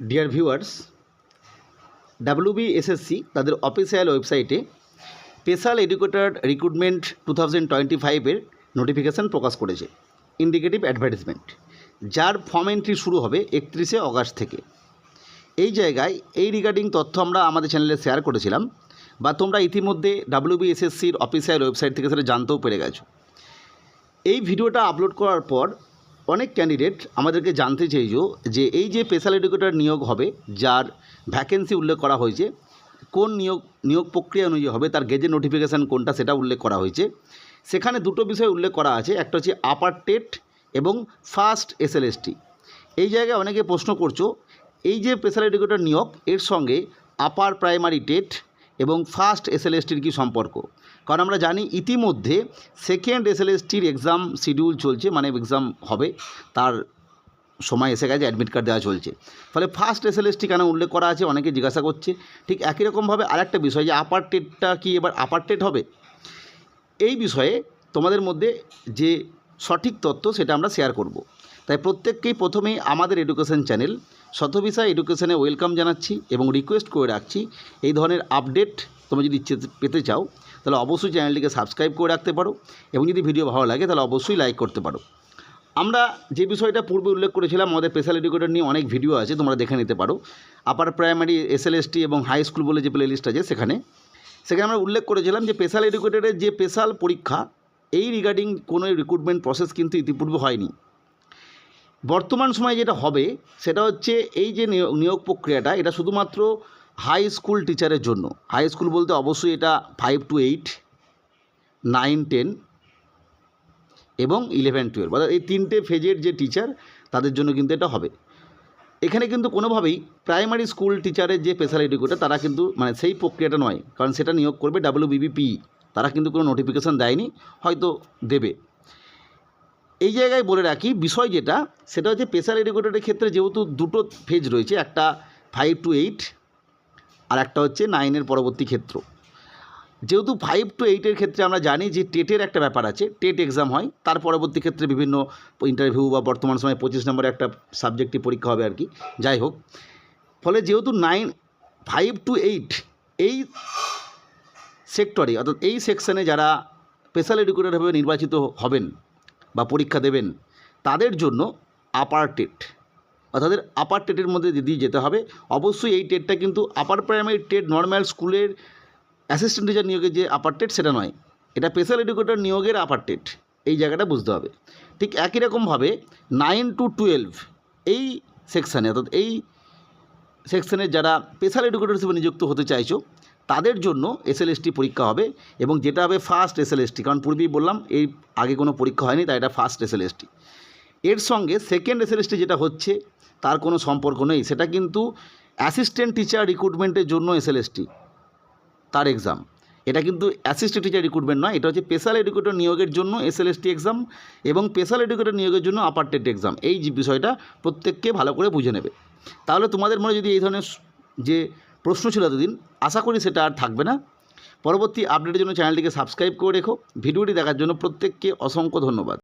Deer viewers WBSSC তাদের official ওয়েবসাইটে special educator recruitment two thousand twenty ফাইভের notification প্রকাশ করেছে। ইন্ডিকেটিভ অ্যাডভার্টিসমেন্ট যার ফর্ম এন্ট্রি শুরু হবে একত্রিশে অগাস্ট থেকে। এই জায়গায় এই রিগার্ডিং তথ্য আমরা আমাদের চ্যানেলে শেয়ার করেছিলাম বা তোমরা ইতিমধ্যে ডাব্লিউবিএসএসসির অফিসিয়াল ওয়েবসাইট থেকে সেটা জানতেও পেরে গেছো। এই ভিডিওটা আপলোড করার পর অনেক ক্যান্ডিডেট আমাদেরকে জানতে চেয়েছো যে এই যে স্পেশাল এডুকেটর নিয়োগ হবে, যার ভ্যাকেন্সি উল্লেখ করা হয়েছে, কোন নিয়োগ নিয়োগ প্রক্রিয়া অনুযায়ী হবে, তার গেজেট নোটিফিকেশান কোনটা সেটা উল্লেখ করা হয়েছে। সেখানে দুটো বিষয় উল্লেখ করা আছে, একটা হচ্ছে আপার টেট এবং ফার্স্ট এসএলএসটি এই জায়গায় অনেকে প্রশ্ন করছ, এই যে স্পেশাল এডুকেটর নিয়োগ, এর সঙ্গে আপার প্রাইমারি টেট এবং ফার্স্ট এসএলএসটির কী সম্পর্ক? কারণ আমরা জানি ইতিমধ্যে সেকেন্ড এসএলএসটির এক্সাম শিডিউল চলছে মানে এক্সাম হবে, তার সময় এসে গেছে অ্যাডমিট কার্ড দেওয়া চলছে। ফলে ফার্স্ট এসএলএসটি কেন উল্লেখ করা আছে? অনেকে জিজ্ঞাসা করছে। ঠিক একই রকমভাবে আরেকটা বিষয় যে আপার টেটটা কি এবার আপার টেট হবে? এই বিষয়ে তোমাদের মধ্যে যে সঠিক তথ্য সেটা আমরা শেয়ার করব। তাই প্রত্যেককেই প্রথমেই আমাদের এডুকেশন চ্যানেল শতভিসা এডুকেশনে ওয়েলকাম জানাচ্ছি এবং রিকোয়েস্ট করে রাখছি, এই ধরনের আপডেট তোমরা যদি পেতে চাও, তাহলে অবশ্যই চ্যানেলটিকে সাবস্ক্রাইব করে রাখতে পারো এবং যদি ভিডিও ভালো লাগে, তাহলে অবশ্যই লাইক করতে পারো। আমরা যে বিষয়টা পূর্বে উল্লেখ করেছিলাম, আমাদের স্পেশাল এডুকেটর নিয়ে অনেক ভিডিও আছে, তোমরা দেখে নিতে পারো। আপার প্রাইমারি এসএলএসটি এবং হাই স্কুল বলে যে প্লে লিস্ট আছে সেখানে। সেখানে আমরা উল্লেখ করেছিলাম যে স্পেশাল এডুকেটরের যে স্পেশাল পরীক্ষা, এই রিগার্ডিং কোনো রিক্রুটমেন্ট প্রসেস কিন্তু ইতিপূর্বে হয়নি। বর্তমান সময়ে যেটা হবে, সেটা হচ্ছে এই যে নিয়োগ প্রক্রিয়াটা, এটা শুধুমাত্র হাই স্কুল টিচারের জন্য। হাই স্কুল বলতে অবশ্যই এটা five to eight nine ten এবং ইলেভেন টুয়েলভ অর্থাৎ এই তিনটে ফেজের যে টিচার তাদের জন্য কিন্তু এটা হবে। এখানে কিন্তু কোনোভাবেই প্রাইমারি স্কুল টিচারের যে স্পেশালিটি এডুকেটর তারা কিন্তু মানে সেই প্রক্রিয়াটা নয়। কারণ সেটা নিয়োগ করবে ডাব্লিউবিবিপি তারা কিন্তু কোনো নোটিফিকেশান দেয়নি, হয়তো দেবে। এই জায়গায় বলে রাখি, বিষয় যেটা, সেটা হচ্ছে স্পেশাল এডুকেটরের ক্ষেত্রে যেহেতু দুটো ফেজ রয়েছে, একটা ফাইভ টু এইট আর একটা হচ্ছে নাইনের পরবর্তী ক্ষেত্র। যেহেতু ফাইভ টু এইটের ক্ষেত্রে আমরা জানি যে টেটের একটা ব্যাপার আছে, টেট এক্সাম হয়, তার পরবর্তী ক্ষেত্রে বিভিন্ন ইন্টারভিউ বা বর্তমান সময়ে পঁচিশ নম্বরে একটা সাবজেক্টিভ পরীক্ষা হবে আর কি যাই হোক। ফলে যেহেতু নাইন ফাইভ টু এইট এই সেক্টরে অর্থাৎ এই সেকশনে যারা স্পেশাল এডুকেটর হিসেবে নির্বাচিত হবেন বা পরীক্ষা দেবেন, তাদের জন্য আপার টেট অর্থাৎ আপার টেটের মধ্যে দিয়ে যেতে হবে। অবশ্যই এই টেটটা কিন্তু আপার প্রাইমারি টেট নর্মাল স্কুলের অ্যাসিস্ট্যান্ট টিচার নিয়োগের যে আপার টেট সেটা নয়, এটা স্পেশাল এডুকেটর নিয়োগের আপার টেট এই জায়গাটা বুঝতে হবে। ঠিক একই রকমভাবে নাইন টু টুয়েলভ এই সেকশানে অর্থাৎ এই সেকশনের যারা স্পেশাল এডুকেটর হিসেবে নিযুক্ত হতে চাইছো তাদের জন্য এসএলএসটি পরীক্ষা হবে এবং যেটা হবে ফার্স্ট এসএলএসটি কারণ পূর্বেই বললাম এই আগে কোনো পরীক্ষা হয়নি, তাই এটা ফার্স্ট এসএলএসটি এর সঙ্গে সেকেন্ড এসএলএসটি যেটা হচ্ছে, তার কোনো সম্পর্ক নেই। সেটা কিন্তু অ্যাসিস্ট্যান্ট টিচার রিক্রুটমেন্টের জন্য এসএলএসটি তার এক্সাম এটা কিন্তু অ্যাসিস্ট্যান্ট টিচার রিক্রুটমেন্ট নয়, এটা হচ্ছে স্পেশাল এডুকেটর নিয়োগের জন্য এসএলএসটি এক্সাম এবং স্পেশাল এডুকেটর নিয়োগের জন্য আপার টেট এক্সাম এই বিষয়টা প্রত্যেককে ভালো করে বুঝে নেবে। তাহলে তোমাদের মনে যদি এই ধরনের যে প্রশ্ন ছিল এতদিন। আশা করি সেটা আর থাকবে না। পরবর্তী আপডেটের জন্য চ্যানেলটিকে সাবস্ক্রাইব করে রেখো। ভিডিওটি দেখার জন্য প্রত্যেককে অসংখ্য ধন্যবাদ।